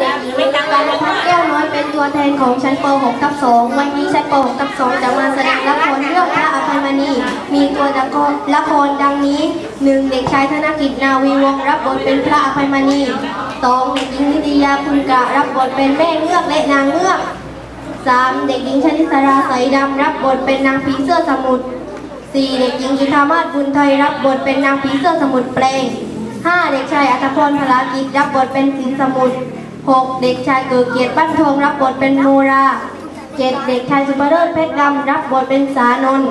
เด็กหญิงการพัฒแก้วน้อยเป็นตัวแทนของชั้นป .6 ทับ2วันนี้ชั้นป .6 ทับ2จะมาแสดงละครเรื่องพระอภัยมณีมีตัวละครละครดังนี้ 1. เด็กชายธนกิจนาวีวงศ์รับบทเป็นพระอภัยมณี 2. เด็กหญิงนิตยาคุณกะรับบทเป็นแม่เงือกและนางเงือก 3. เด็กหญิงชนิสราใสดำรับบทเป็นนางผีเสื้อสมุทร 4. เด็กหญิงจุธามาศบุญไทยรับบทเป็นนางผีเสื้อสมุทรแปลง 5. เด็กชายอัธพรพลากิจรับบทเป็นสินสมุทร 6. เด็กชายเกิดเกียรติปั้นทองรับบทเป็นโนรา 7. เด็กชายสุภเริศเพชรดำรับบทเป็นสานนท์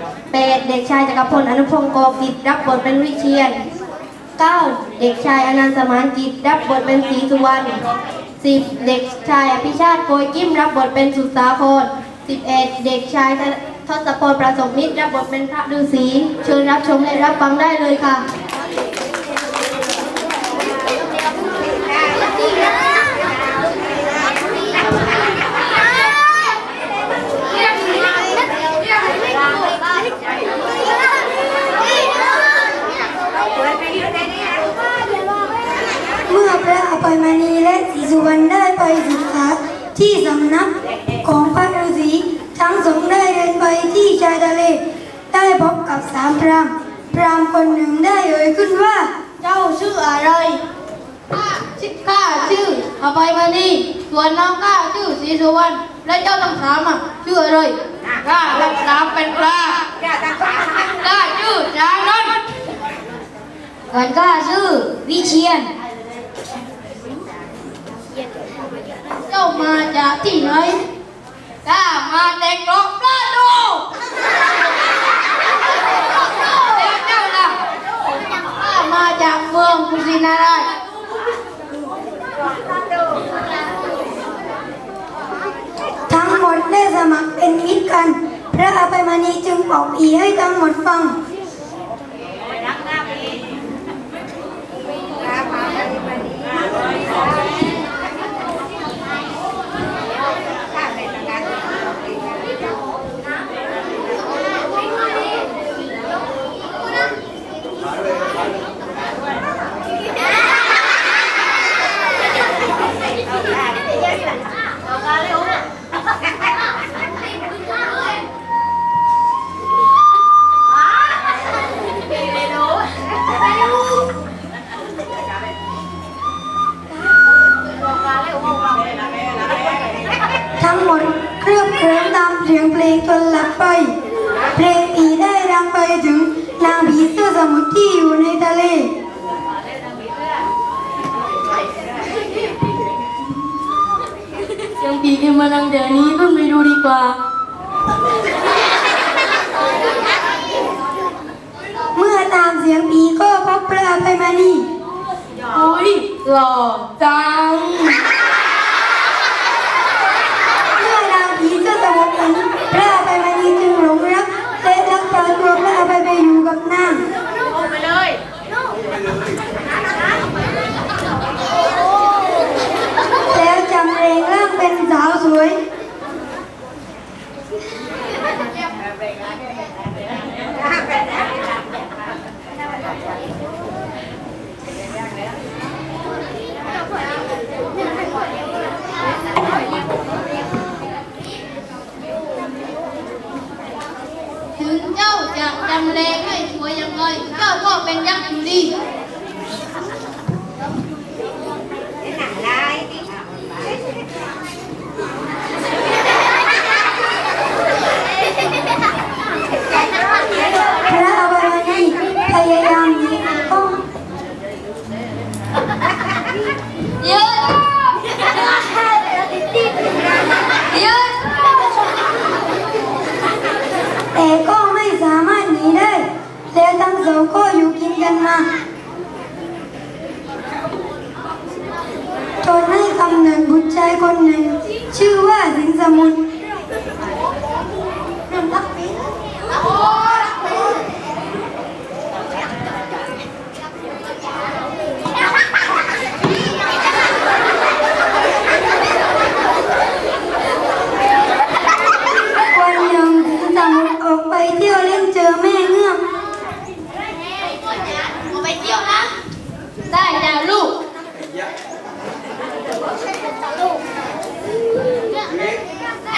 8. เด็กชายจักรพลอนุพงศ์กอกิจรับบทเป็นวิเชียน 9. เด็กชายอนันต์สมานกิจรับบทเป็นศรีสุวรรณ 10. เด็กชายอภิชาติโกยกิ้มรับบทเป็นสุสาคร 11. เด็กชายทศพลประสมมิตรรับบทเป็นพระฤาษีเชิญรับชมและรับฟังได้เลยค่ะ เมื่อพระอภัยมณีและศรี สุวรรณได้ไปศึกษาที่สำนักของพระฤาษีทั้งสองได้เดินไปที่ชายทะเล ได้พบกับสามพรามพรามคนหนึ่งได้เอ่ยขึ้นว่า เจ้าชื่ออะไรข้าชื่อข้าชื่ออภัยมณีส่วนน้องข้าชื่อศรีสุวรรณและเจ้าทั้งสามอะชื่ออะไรข้าทั้งสามเป็นปลาข้าชื่อจานนท์ส่วนข้าชื่อวิเชียน เจ้า มาจากที่ไหนข้ามาจากเกาะปลาโดแล้วเจ้าล่ะข้ามาจากเมืองกุสินาราชทั้งหมดได้สมัครเป็นมิตรกัน พระอภัยมณีจึงบอกอีให้ทั้งหมดฟังทั้ง เสียงเพลงจนหลับไป เพลงผีได้ดังไปถึงนางผีเสื้อสมุทรที่อยู่ในทะเลเสียงผีที่มานังเดี๋ยวนี้เพิ่งไปดูดีกว่า เมื่อตามเสียงผีก็พบพระอภัยมณีอุ้ยหล่อจัง เมื่อนางผีเสื้อสมุทรเห็นพระอภัยมณีจึงหลงรักและลักพาตัวพระอภัยไปอยู่กับนาง ไปเลย แล้วจำเรงร่างเป็นสาวสวย ถึงเจ้าจะจำเลงให้สวยยังไงเจ้าก็เป็น ยักษ์อยู่ดี พระอภัยมณีพยายามหนีแต่ก็ ยืนยืน แต่ก็ไม่สามารถหนีได้ แล้วทั้งสองก็อยู่กินกันมาจนให้กำเนิดบุตรชายคนหนึ่ง ชื่อว่าสิงสมุทร วันหนึ่งสิงสมุทรออกไปเที่ยวเล่นเจอแม่เงือก ไปเที่ยวนะ ได้จ้าลูก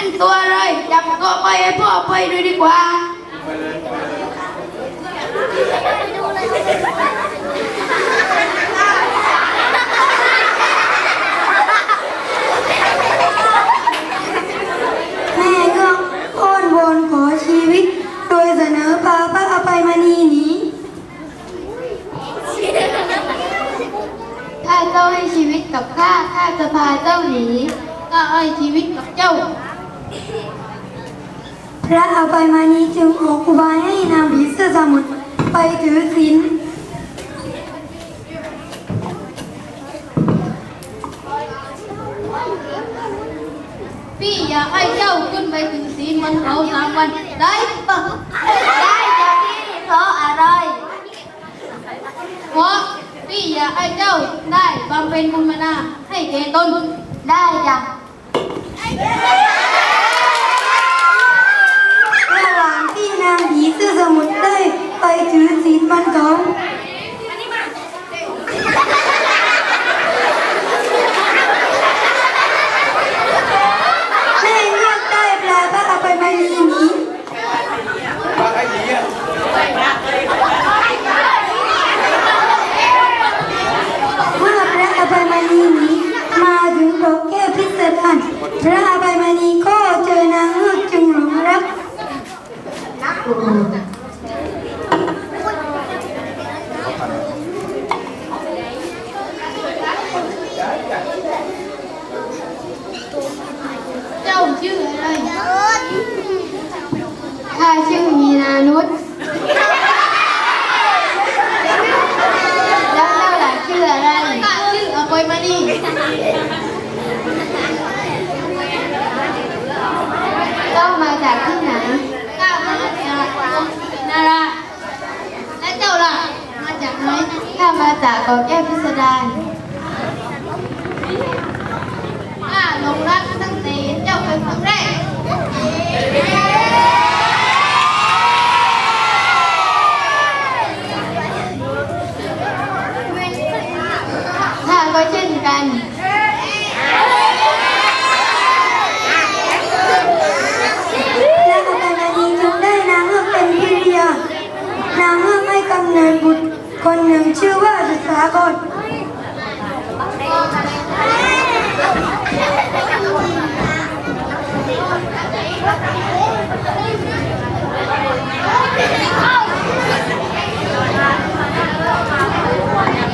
นตัวเลยจับก็ ไปให้พ่อไปด้วยดีกว่าแม่ก็อ้อนวอนขอชีวิต โดยเสนอพาพระอภัยมณีหนีถ้าเจ้าให้ชีวิตกับข้าข้าจะพาเจ้าหนีข้าให้ชีวิตกับเจ้า พระอภัยมณีจึงออกอุบายให้นางผีเสื้อสมุทรไปถือศีลพี่อยากให้เจ้าขึ้นไปถึงศีลมันเขาสามวันได้ปะได้จ้ะพี่เพราะอะไรเพราะพี่อยากให้เจ้าได้บำเพ็ญบุญมานาให้แก่ตนได้จ้ะระหว่างที่นางผีเสื้อสมุทรได้ไปถือศีลมันเขาแม่เงือกได้ปลาพระอภัยมณีหนีเมื่อพระอภัยมณีหนีมาถึงเกาะแก้วพิสดารพระอภัยมณีก็เจอนางเงือกจึงหลงรัก เจ้าชื่ออะไรข้าชื่อมีนานุษแล้วเจ้าล่ะชื่ออะไรข้าชื่ออภัยมณีเจ้ามาจากที่ไหน นารและเจ้าล่ะ มาจากไหนข้ามาจากเกาะแก้วพิสดารข้าหลงรักตั้งแต่เห็นเจ้าเป็นครั้งแรก เนิดบุตรคนหนึ่งชื่อว่าสุสากร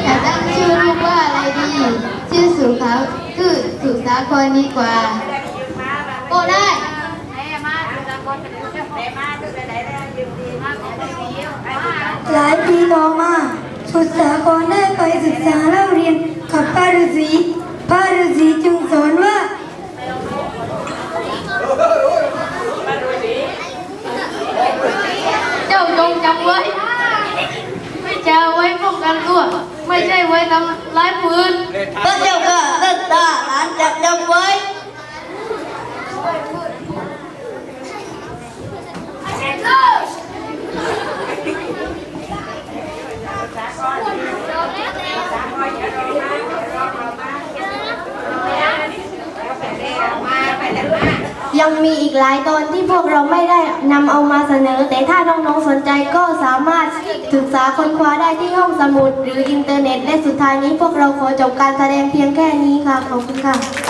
แต่ตั้งชื่อลูกว่าอะไรดี ชื่อสุขาคือสุสาครดีกว่า ก็ได้ หลายปีต่อมาสุดสากรได้ไปศึกษาและเรียนกับพระฤาษีพระฤาษีจึงสอนว่า เจ้าจงจำไว้ ไม่จะเอาไว้ป้องกันตัว ไม่ใช่ไว้ทำร้ายผู้อื่น พระเจ้าค่ะท่านทหารจับจำไว้ ยังมีอีกหลายตอนที่พวกเราไม่ได้นำเอามาเสนอ แต่ถ้าน้องๆสนใจก็สามารถศึกษาค้นคว้าได้ที่ห้องสมุดหรืออินเทอร์เน็ต และสุดท้ายนี้พวกเราขอจบการแสดงเพียงแค่นี้ค่ะ ขอบคุณค่ะ